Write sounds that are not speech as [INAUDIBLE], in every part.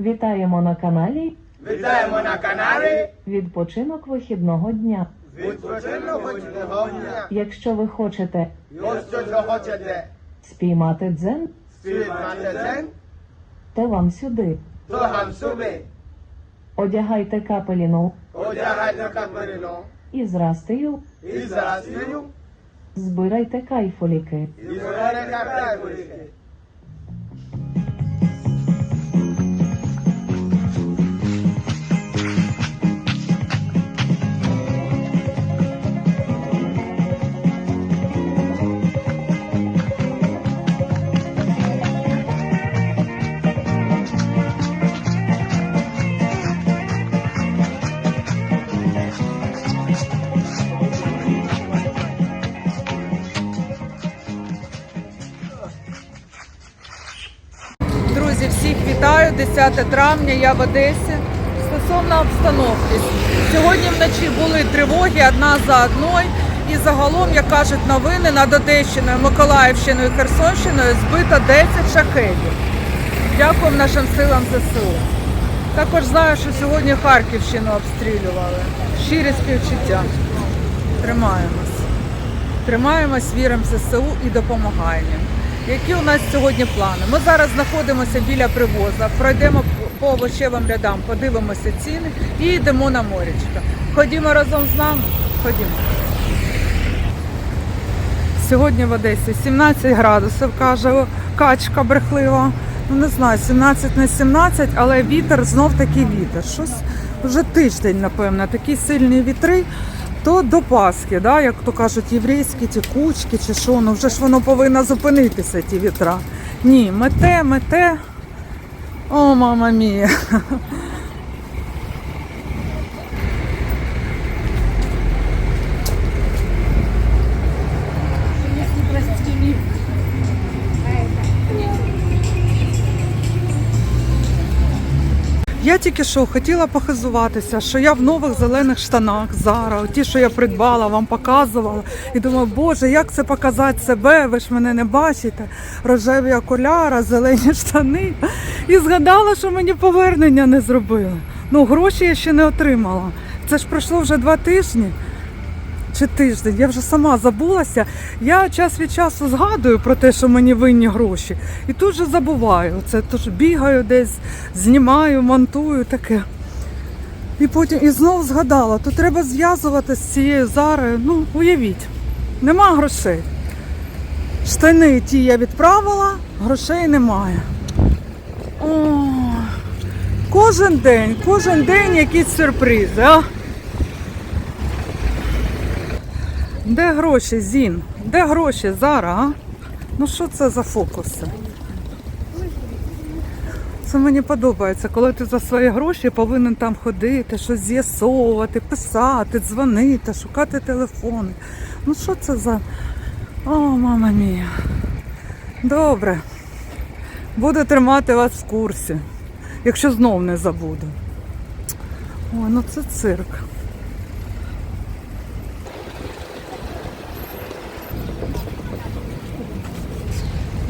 Вітаємо на каналі Вітаємо на каналі Відпочинок вихідного дня. відпочинок дня. Якщо ви хочете Якщо ви хочете спіймати дзен, співати день, то вам сюди. то гам собі. Одягайте капеліну Одягайте капеліно і зрастию, і зрастію, збирайте кайфоліки. і згорите кайфуліки. 10 травня, я в Одесі. Стосовно обстановки. Сьогодні вночі були тривоги одна за одною. І загалом, як кажуть новини, над Одещиною, Миколаївщиною Херсонщиною збито 10 шахедів. Дякуємо нашим силам ЗСУ. Також знаю, що сьогодні Харківщину обстрілювали. Щирі співчуття. Тримаємось. Тримаємось, віримо в ЗСУ і допомагаємо. Які у нас сьогодні плани? Ми зараз знаходимося біля привоза, пройдемо по овочевим рядам, подивимося ціни і йдемо на морячка. Ходімо разом з нами. Ходімо. Сьогодні в Одесі 17 градусів, каже качка брехлива. Ну не знаю, 17 на 17, але вітер знов такий вітер. Щось вже тиждень, напевно, такі сильні вітри. То до Пасхи, да, як то кажуть, єврейські ті кучки чи що, ну вже ж воно повинно зупинитися, ті вітра. Ні, мете, мете. О, мама мія. Я тільки що хотіла похизуватися, що я в нових зелених штанах зараз, ті, що я придбала, вам показувала. І думаю, боже, як це показати себе? Ви ж мене не бачите. Рожеві окуляри, зелені [LAUGHS] штани. І згадала, що мені повернення не зробили. Ну, гроші я ще не отримала. Це ж пройшло вже два тижні чи тиждень, я вже сама забулася. Я час від часу згадую про те, що мені винні гроші, і тут же забуваю. Це тож бігаю десь, знімаю, монтую таке. І потім і знов згадала, то треба зв'язувати з цією зарою. Ну, уявіть, нема грошей. Штани ті я відправила, грошей немає. О, кожен день, кожен день якісь сюрпризи, а? Де гроші, Зін? Де гроші зараз, а? Ну що це за фокуси? Це мені подобається, коли ти за свої гроші повинен там ходити, щось з'ясовувати, писати, дзвонити, шукати телефони. Ну що це за. О, мама мія. Добре. Буду тримати вас в курсі, якщо знов не забуду. Ой, ну це цирк.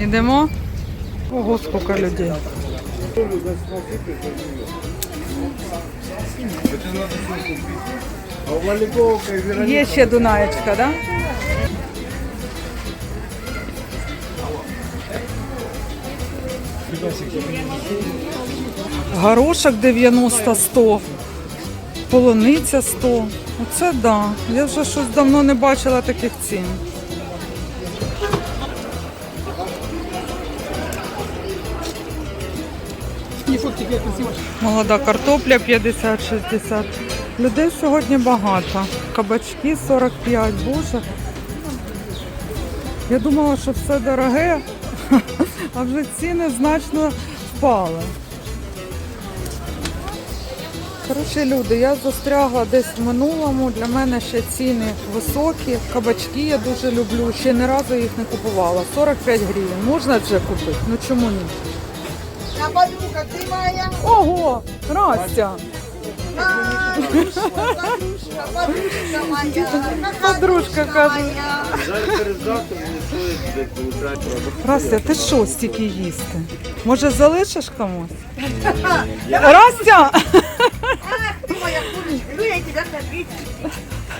Ідемо. Ого, скільки людей. Є ще Дунаєчка? Да? Горошок 90-100, полуниця 100. Оце да. Я вже щось давно не бачила таких цін. Молода картопля 50-60. Людей сьогодні багато. Кабачки 45, боже. Я думала, що все дороге, [LAUGHS] а вже ціни значно впали. Коротше, люди, я застрягла десь в минулому. Для мене ще ціни високі. Кабачки я дуже люблю. Ще ні разу їх не купувала. 45 гривень. Можна вже купити? Ну чому ні? Кабанюка, ти моя, Ого! Растя! Надюшка, Надюшка. Подружка моя, Подружка, каже. моя. Зараз переждати, не стоїть десь витрачувати. Растя, ти що стільки їсти? Може залишиш комусь? Растя! Ах, ты моя курочка, ну я тебя смотреть.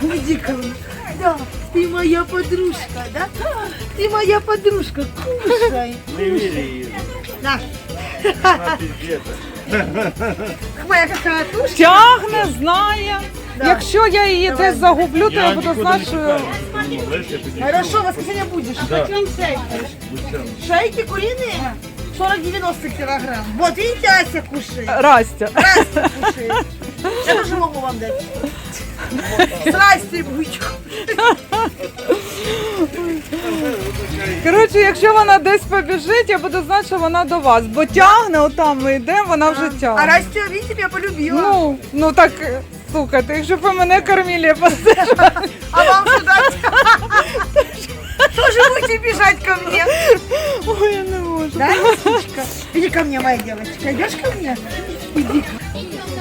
Иди ко мне. Да, ты моя подружка, да? Ты моя подружка, кушай. Не вірю її. На, На піздець. моя какая тушка. Тягне, знає. Да. Якщо я її десь загублю, то я буду знати, що. Хорошо, в воскресенье будешь. Да. Почем шейки? Шейки куриные? 40-90 килограмм. Вот, видите, Ася кушает. Растя. Здрасте, кушает. Я тоже могу вам дать. Здрасте, бычку. Коротше, якщо вона десь побіжить, я буду знати, що вона до вас. Бо тягне, отам ми йдемо, вона вже А тягне. Растя, видите, меня полюбила. Ну, ну так, е, слухайте, якщо б ви мене кормили, я [LAUGHS] А вам сюда? Тоже будете бежать ко мне? Ой, я не можу. Да, Лисичка? Иди ко мне, моя девочка. Идешь ко мне? Иди.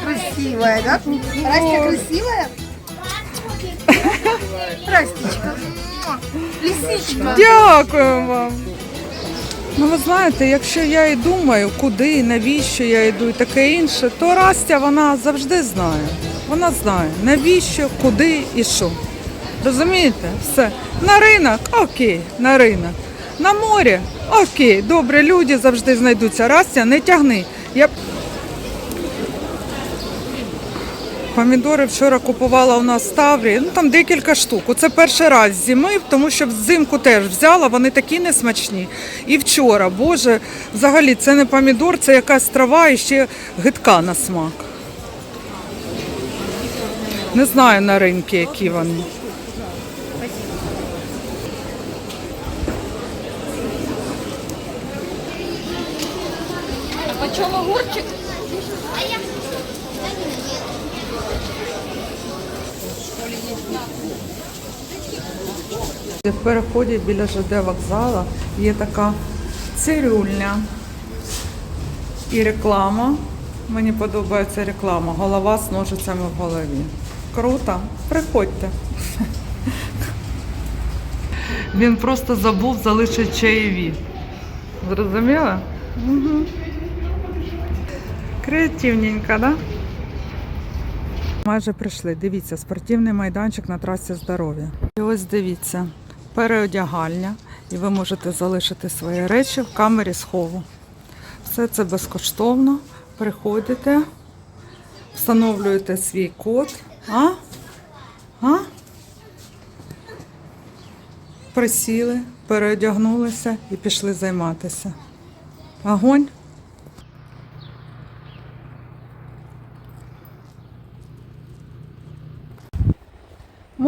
Красивая, да? Растя красивая? Растечка. Лисичка. Дякую вам. Ну, ви знаєте, якщо я і думаю, куди, навіщо я йду і таке інше, то Растя вона завжди знає. Вона знає, навіщо, куди і що. Розумієте? Все. На ринок, окей, на ринок. На море, окей, добре, люди завжди знайдуться. Растя, не тягни. Я... Помідори вчора купувала у нас в Таврії, ну там декілька штук. Оце перший раз зими, тому що взимку теж взяла, вони такі несмачні. І вчора, боже, взагалі це не помідор, це якась трава і ще гидка на смак. Не знаю на ринку, які вони. В переході біля ЖД вокзалу є така цирюльня і реклама. Мені подобається реклама. Голова з ножицями в голові. Круто. Приходьте. [LAUGHS] Він просто забув залишити чаєві. Зрозуміла? Угу. Креативненько? Да? Майже прийшли. Дивіться, спортивний майданчик на трасі здоров'я. І ось дивіться, переодягальня, і ви можете залишити свої речі в камері схову. Все це безкоштовно. Приходите, встановлюєте свій код. А? А? Присіли, переодягнулися і пішли займатися. Огонь.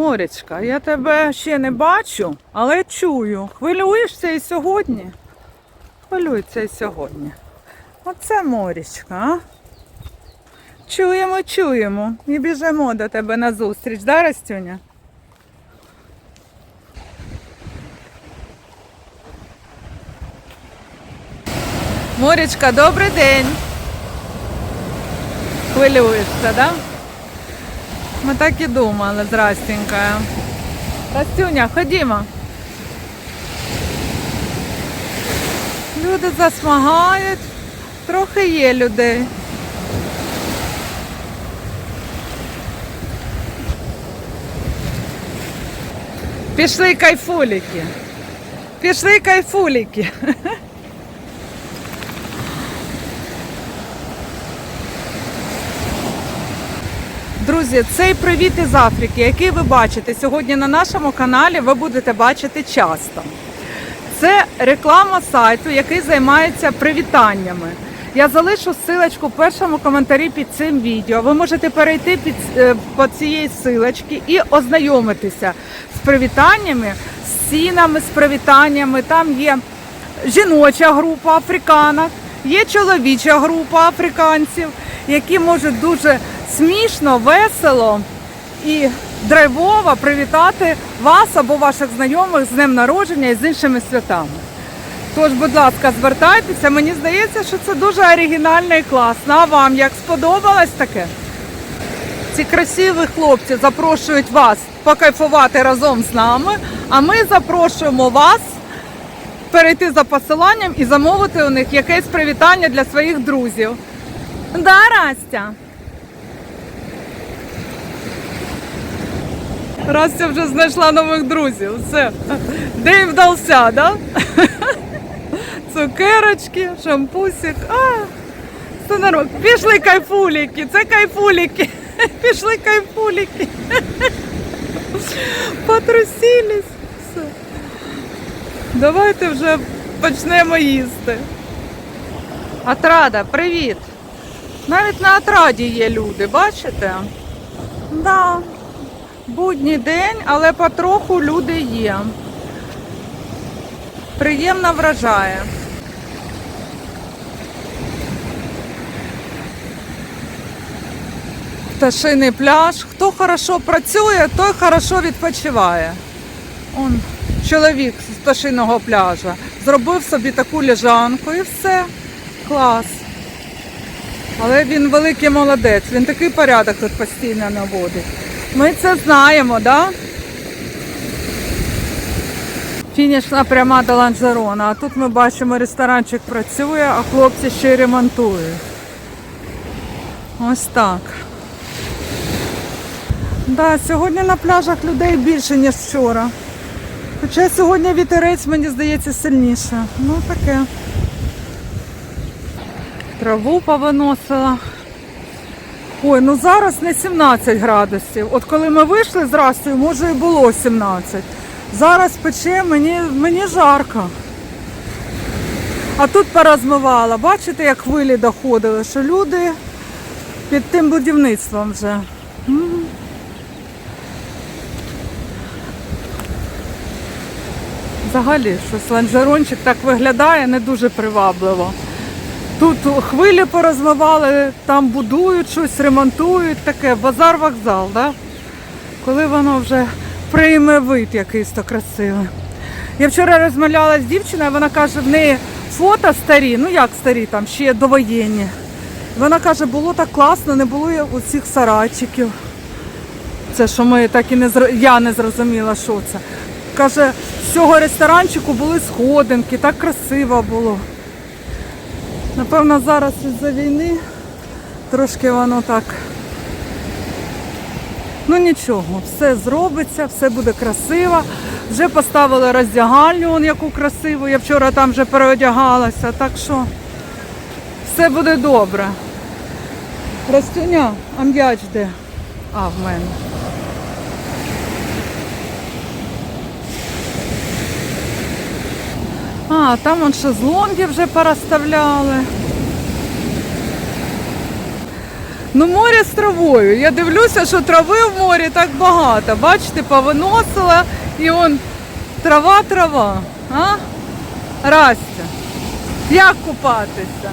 Морячка, я тебе ще не бачу, але чую. Хвилюєшся і сьогодні? Хвилюється і сьогодні. Оце морячка, а? Чуємо, чуємо. І біжимо до тебе на зустріч, да, Растюня? Морячка, добрий день. Хвилюєшся, да? Ми так і думали, здрастенька. Растюня, ходімо. Люди засмагають, трохи є людей. Пішли кайфуліки. Пішли кайфуліки. [LAUGHS] Друзі, цей привіт із Африки, який ви бачите сьогодні на нашому каналі, ви будете бачити часто. Це реклама сайту, який займається привітаннями. Я залишу ссылочку в першому коментарі під цим відео. Ви можете перейти під е, по цієї ссылочки і ознайомитися з привітаннями, з цінами, з привітаннями. Там є жіноча група африканок, є чоловіча група африканців, які можуть дуже смішно, весело і драйвово привітати вас або ваших знайомих з днем народження і з іншими святами. Тож, будь ласка, звертайтеся. Мені здається, що це дуже оригінально і класно. А вам як сподобалось таке? ці красиві хлопці запрошують вас покайфувати разом з нами, а ми запрошуємо вас перейти за посиланням і замовити у них якесь привітання для своїх друзів. Да, Растя? Растя вже знайшла нових друзів. Все. День вдався, да? Цукерочки, шампусик. А, це народ. Пішли кайфуліки, це кайфуліки. Пішли кайфуліки. Потрусились. Все. Давайте вже почнемо їсти. Атрада, привіт. Навіть на атраді є люди, бачите? Да. Будній день, але потроху люди є. Приємно вражає. Пташиний пляж. Хто хорошо працює, той хорошо відпочиває. Он чоловік з пташиного пляжа зробив собі таку лежанку і все. Клас. Але він великий молодець, він такий порядок тут постійно наводить. Ми це знаємо? Да? Фінішна пряма до Ланжерона. А тут ми бачимо, ресторанчик працює, а хлопці ще й ремонтують. Ось так. Да, сьогодні на пляжах людей більше, ніж вчора. Хоча сьогодні вітерець, мені здається, сильніше. Ну таке. Траву повиносила. Ой, ну зараз не 17 градусів. От коли ми вийшли з може і було 17. Зараз пече, мені, мені жарко. А тут порозмивала. Бачите, як хвилі доходили, що люди під тим будівництвом вже. Взагалі, щось ланжерончик так виглядає не дуже привабливо. Тут хвилі порозмивали, там будують щось, ремонтують таке, базар-вокзал, да? коли воно вже прийме вид якийсь то красивий. Я вчора розмовляла з дівчиною, вона каже, в неї фото старі, ну як старі, там ще довоєнні. Вона каже, було так класно, не було оцих сарайчиків. Це що ми так і не зро- я не зрозуміла, що це. Каже, з цього ресторанчику були сходинки, так красиво було. Напевно, зараз із-за війни трошки воно так. Ну нічого, все зробиться, все буде красиво. Вже поставили роздягальню, он яку красиву. Я вчора там вже переодягалася, так що все буде добре. Растюня, а м'яч де? А, в мене. А, там вон шезлонги вже порозставляли. Ну, море з травою. Я дивлюся, що трави в морі так багато. Бачите, повиносила і он трава, трава. А? Растя. Як купатися?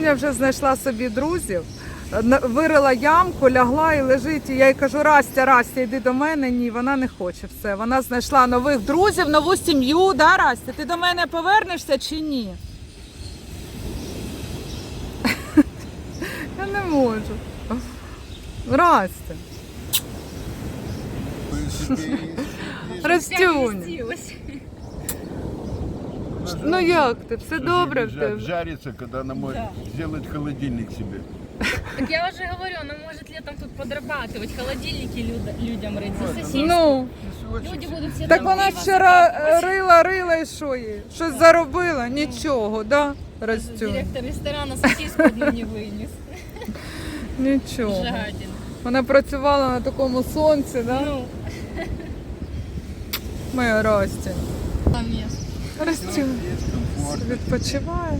Я вже знайшла собі друзів, вирила ямку, лягла і лежить. І я їй кажу, Растя, Растя, йди до мене. Ні, вона не хоче все. Вона знайшла нових друзів, нову сім'ю. Да, Растя? Ти до мене повернешся чи ні? [LAUGHS] Я не можу. Растя. Растюня. Ну як ти? Все добре в тебе? Жарится, когда она может сделать холодильник себе. Так я уже говорю, она может летом тут подрабатывать, холодильники люда- людям рыть, за соседей. Ну, Люди будут все так там вона пиво вчора закапывать. е, рила, рила і що їй? Щось заробила? Нічого, да? Растюня? Директор ресторана сосиску одну не вынес. Нічого. Жадина. Вона працювала на такому сонці, да? Ну, Моя Растя. там место. Растюня. Відпочиває.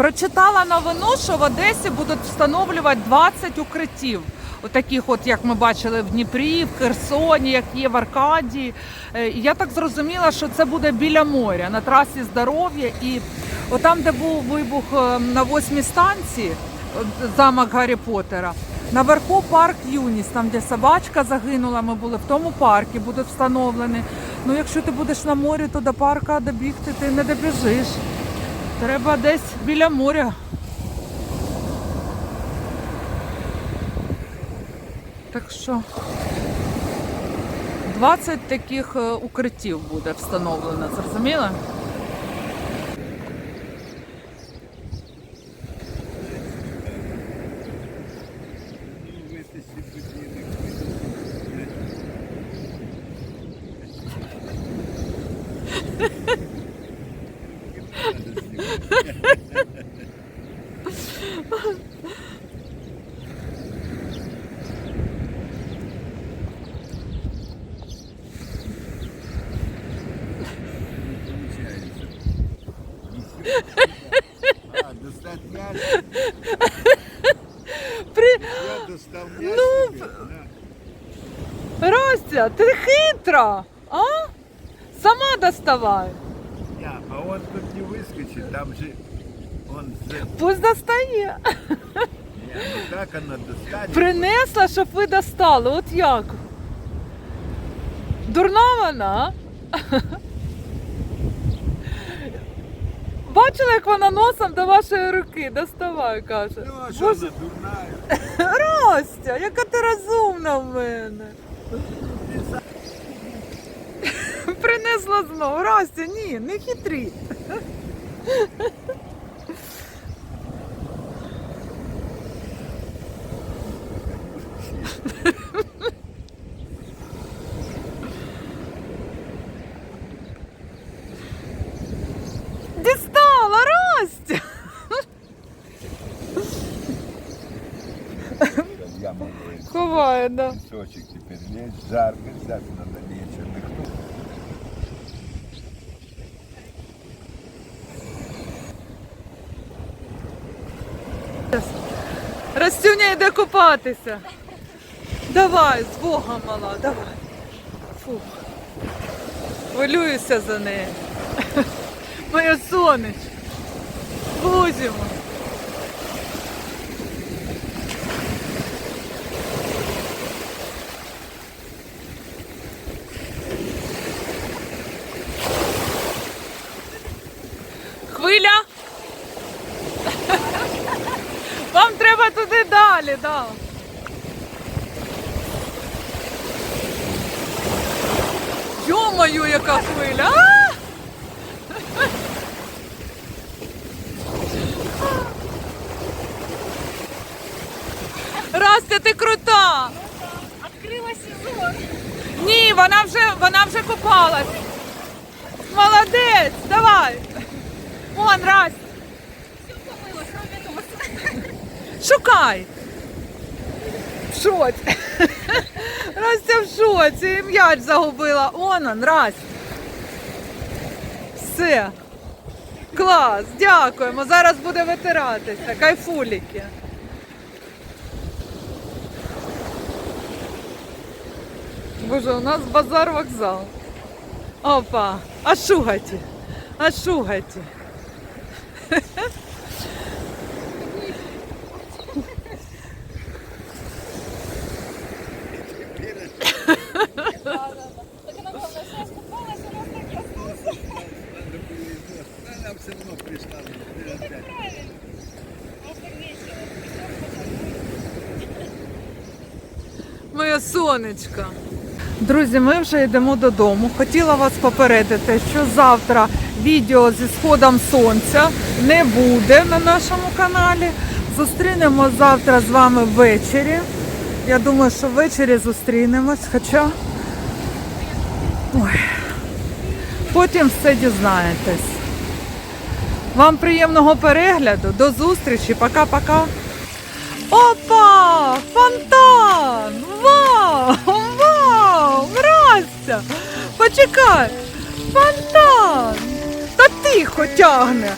Прочитала новину, що в Одесі будуть встановлювати 20 укриттів. Отаких, от як ми бачили в Дніпрі, в Херсоні, як є в Аркадії. Е, Я так зрозуміла, що це буде біля моря на трасі здоров'я. І отам, де був вибух е, на восьмій станції, замок Гаррі Поттера, наверху парк Юніс, там де собачка загинула. Ми були в тому парку, будуть встановлені. Ну, якщо ти будеш на морі, то до парка добігти ти не добіжиш. Треба десь біля моря. Так що 20 таких е, укриттів буде встановлено, зрозуміли? А, достать мяч? При... Я достал мяч Ну, да. Ти хитра, а? Сама доставай. Я, а он тут не выскочит, там же он же... Пусть достає. Не, ну она достанет? Принесла, щоб ви достали. От як? Дурна вона? а? Бачила, як вона носом до вашої руки доставай, каже. Ну, а что Боже, она дурная? Ростя, яка ти розумна в мене. Принесла знову. Растя, ні, не хитрі. Дістала, Ростя! Я могу Да. песочек теперь лезть, жарко, обязательно надо лечь отдохнуть. Растюня йде купатися. Давай, з Богом мала, давай. Фух. Хвилююся за неї. Моє сонечко. Бузімо. Хвиля. Вам треба туди далі, да. Йо-моє, яка хвиля! А! Растя, ти крута! Открыла сезон. Ні, вона вже, вона вже купалась. Молодець, давай. Вон, помыло. Шукай. В шоці. Растя в шоці. І м'яч загубила. Он он, Рась. Все. Клас, дякуємо. Зараз буде витиратися. Кайфуліки. Боже, у нас базар вокзал. Опа, а шугаті. А шугаті. Так она главное, что искупалась, у нас так и осталось. Она все равно пришла. ну, опять. Правильно. Может, так весело. Моє сонечко. Друзі, ми вже йдемо додому. Хотіла вас попередити, що завтра відео зі сходом сонця не буде на нашому каналі. Зустрінемо завтра з вами ввечері. Я думаю, що ввечері зустрінемось, хоча Ой. потім все дізнаєтесь. Вам приємного перегляду, до зустрічі, пока-пока. Опа! Фонтан! Вау! Вау! Здрастя! Почекай! Фонтан! Та тихо тягне!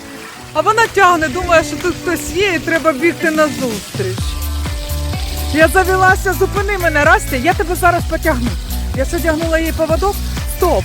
А вона тягне, думає, що тут хтось є і треба бігти на зустріч. Я завелася, зупини мене, Растя, я тебе зараз потягну. Я одягнула їй поводок. Стоп!